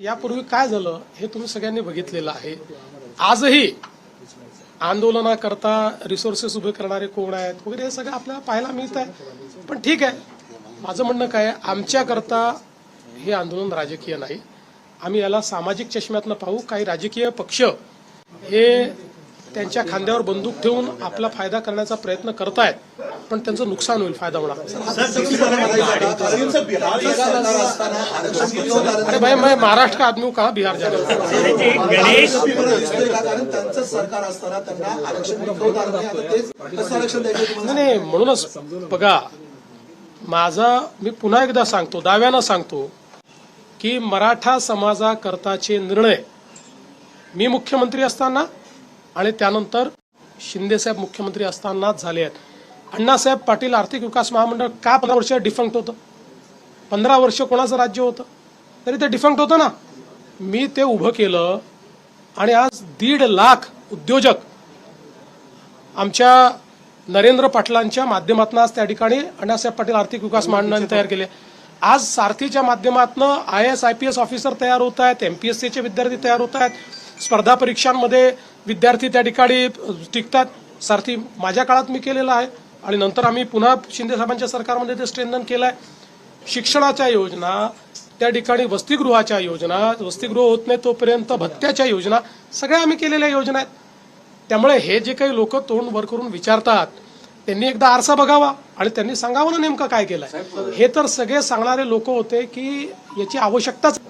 यापूर्वी काय झालं हे तुम्ही सगळ्यांनी बघितलेलं आहे. आजही आंदोलनाकरता रिसोर्सेस उभे करणारे कोण आहेत वगैरे हे सगळं आपल्याला पाहायला मिळत आहे. पण ठीक आहे. माझं म्हणणं काय आमच्याकरता हे आंदोलन राजकीय नाही. आम्ही याला सामाजिक चष्म्यातनं पाहू. काही राजकीय पक्ष हे त्यांच्या खांद्यावर बंदूक ठेवून आपला फायदा करण्याचा प्रयत्न करतायत. पण त्यांचं नुकसान होईल फायदा होणार. अरे भाई मैं महाराष्ट्र का आदमी हूँ कहाँ बिहार जा रहा गणेश कारण त्यांचं सरकार असताना त्यांना आरक्षण मिळवता आलं नाही. आता तेच कसं आरक्षण द्यायचं तुम्हाला? नाही नाही म्हणूनच बघा माझा मी पुन्हा एकदा सांगतो दाव्यानं सांगतो की मराठा समाजाकरताचे निर्णय मी मुख्यमंत्री असताना आणि त्यानंतर शिंदेसाहेब मुख्यमंत्री असतानाच झाले आहेत. अण्णासाहेब पाटील आर्थिक विकास महामंडळ का पंधरा वर्ष डिफंक्ट होतं? पंधरा वर्ष कोणाचं राज्य होतं? तरी ते डिफंक्ट होतं ना. मी ते उभं केलं आणि आज दीड लाख उद्योजक आमच्या नरेंद्र पाटलांच्या माध्यमातून आज त्या ठिकाणी अण्णासाहेब पाटील आर्थिक विकास महामंडळाने तयार केले. आज सारथीच्या माध्यमातून I S I P S officer तयार होत आहेत एम पी एस सीचे विद्यार्थी तयार होत आहेत स्पर्धा परीक्षांमध्ये विद्यार्थी त्या ठिकाणी टिकतात. सारथी माझ्या काळात मी केलेलं आहे. आणि नंतर आम्ही पुन्हा शिंदे साहेबांच्या सरकारमध्ये ते स्ट्रेंथन केलं आहे शिक्षणाच्या योजना त्या ठिकाणी वसतिगृहाच्या योजना वसतिगृह होत नाही तोपर्यंत भत्त्याच्या योजना सगळ्या आम्ही केलेल्या योजना आहेत. त्यामुळे हे जे काही लोक तोंड वर करून विचारतात त्यांनी एकदा आरसा बघावा आणि त्यांनी सांगावं ना नेमकं काय केलंय. हे तर सगळे सांगणारे लोक होते की याची आवश्यकताच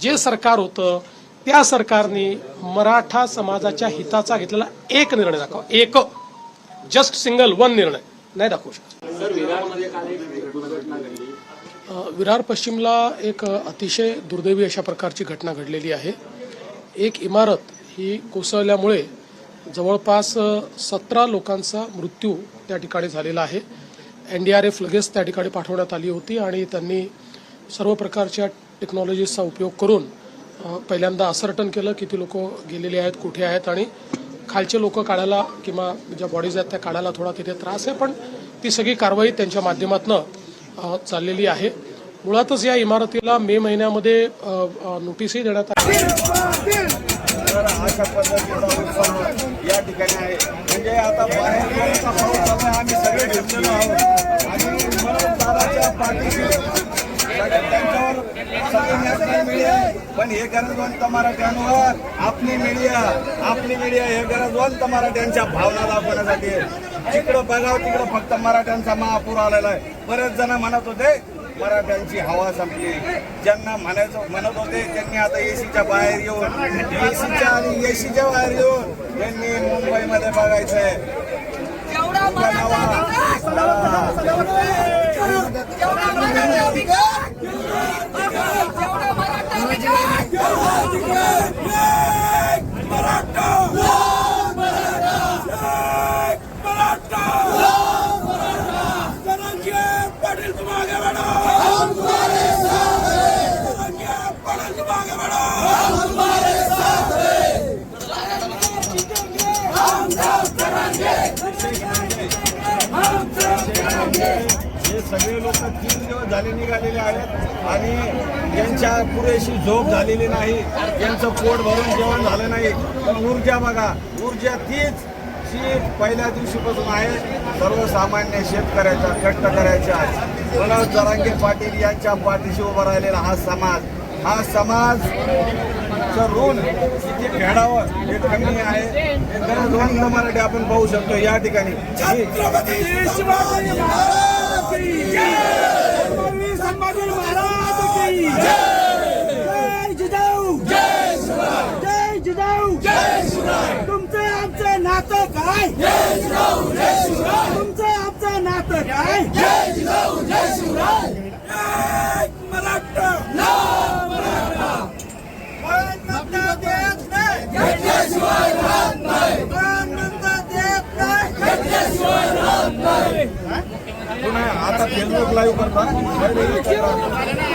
जे सरकार होतं त्या सरकारने मराठा समाजाच्या हिताचा घेतलेला एक निर्णय दाखवा. एक. जस्ट सिंगल वन निर्णय. नाही दाखवू शकत. विरार पश्चिमला एक अतिशय दुर्दैवी अशा प्रकारची घटना घडलेली आहे. एक इमारत ही कोसळल्यामुळे जवळपास सतरा लोकांचा मृत्यू त्या ठिकाणी झालेला आहे. एन डी आर एफ लगेच त्या ठिकाणी पाठवण्यात आली होती आणि त्यांनी सर्व प्रकारच्या टेक्नॉलॉजीजचा उपयोग करून पहिल्यांदा असर्टन केलं किती लोक गेलेले आहेत कुठे आहेत आणि खालचे लोक काढायला किंवा ज्या बॉडीज आहेत त्या काढायला थोडा तिथे त्रास आहे पण ती सगळी कारवाई त्यांच्या माध्यमातून चाललेली आहे. मुळातच या इमारतीला मे महिन्यामध्ये नोटीसही देण्यात आली तर अशा पद्धतीचा या ठिकाणी आहे म्हणजे आता बाहेर पाऊस आम्ही सगळे घेतलेलो आहोत. आणि पाठीशी सगळे त्यांच्यावर सगळे पण हे गरजवंत मराठ्यांवर आपली मीडिया आपली मीडिया हे गरजवंत मराठ्यांच्या भावना दाखवण्यासाठी. जिकडं बघावं तिकडं फक्त मराठ्यांचा महापूर आलेला आहे. बरेच जण म्हणत होते मराठ्यांची हवा संपली. ज्यांना म्हणायचं म्हणत होते त्यांनी आता एसीच्या बाहेर येऊन एसीच्या आणि एसीच्या बाहेर येऊन त्यांनी मुंबईमध्ये बघायचंय जेवढा मराठा जेवढा मराठा विकास जेवढा मराठा विकास हे सगळे लोक तीन दिवस झाले निघालेले आहेत आणि यांच्या पुरेशी झोप झालेली नाही. यांचं पोट भरून जेवण झालं नाही. पण ऊर्जा बघा ऊर्जा तीच जी पहिल्या दिवशीपासून आहे सर्वसामान्य शेतकऱ्याचा कष्ट करायचा मनोज जरांगे पाटील यांच्या पाठीशी उभा राहिलेला हा समाज. हा समाज ऋण किती फेडावं हे कमी आहे. हे गरजवंत मराठी आपण पाहू शकतो या ठिकाणी. तुमचे आमचे नातं काय जय जिजाऊ जय शिवराय तुमचे आमचे नातं काय जय जिजाऊ जय शिवराय मराठा ना मराठा मान्यता देत नाही घेतल्याशिवाय राहत नाही मान्यता देत नाही घेतल्याशिवाय राहत नाही पुन्हा आता फेसबुक लाईव्ह करता.